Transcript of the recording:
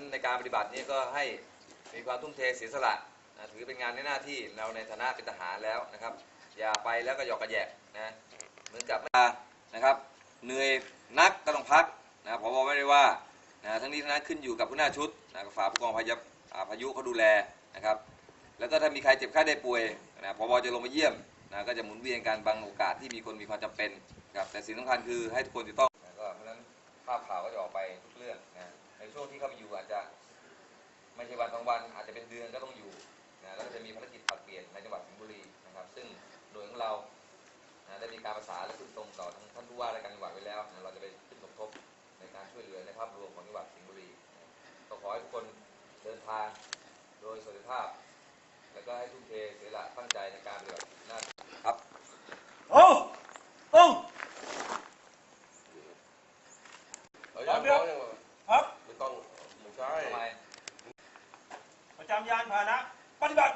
นั้นในการปฏิบัตินี้ก็ให้มีความทุ่มเทเสียสละนะถือเป็นงานในหน้าที่เราในฐานะเป็นทหารแล้วนะครับ อย่าไปแล้วก็หยอกกระแยะนะเหมือนกับนะครับเหนื่อยนักก็ต้องพักนะพบไม่ได้ว่านะทั้งนี้ทั้งนั้นขึ้นอยู่กับผู้หน้าชุดนะฝ่ายผู้กองพายุพายุเขาดูแลนะครับ แล้วก็ถ้ามีใครเจ็บไข้ได้ป่วยนะพบจะลงมาเยี่ยมนะก็จะหมุนเวียนกันบางโอกาสที่มีคนมีความจำเป็นครับแต่สิ่งสำคัญคือให้ทุกคนจะต้อง ไม่ใช่วันสองวันอาจจะเป็นเดือนก็ต้องอยู่นะแล้วก็จะมีภารกิจผลัดเปลี่ยนในจังหวัดสิงห์บุรีนะครับ ซึ่งหน่วยของเรานะได้มีการประสานและขึ้นตรงต่อทางท่านผู้ว่าราชการจังหวัดไว้แล้วนะเราจะไปขึ้นสมทบในการช่วยเหลือในภาพรวมของจังหวัดสิงห์บุรีนะก็ขอให้ทุกคนเดินทางโดยสวัสดิภาพ แล้วก็ให้ทุ่มเทเสียสละตั้งใจในการปฏิบัติหน้าที่ครับโอ้ตรงเอาอย่างน้อยยัง ครับ ไม่ต้องไม่ใช่ ทำไม ประ จำยานพาหนะ ปฏิบัติ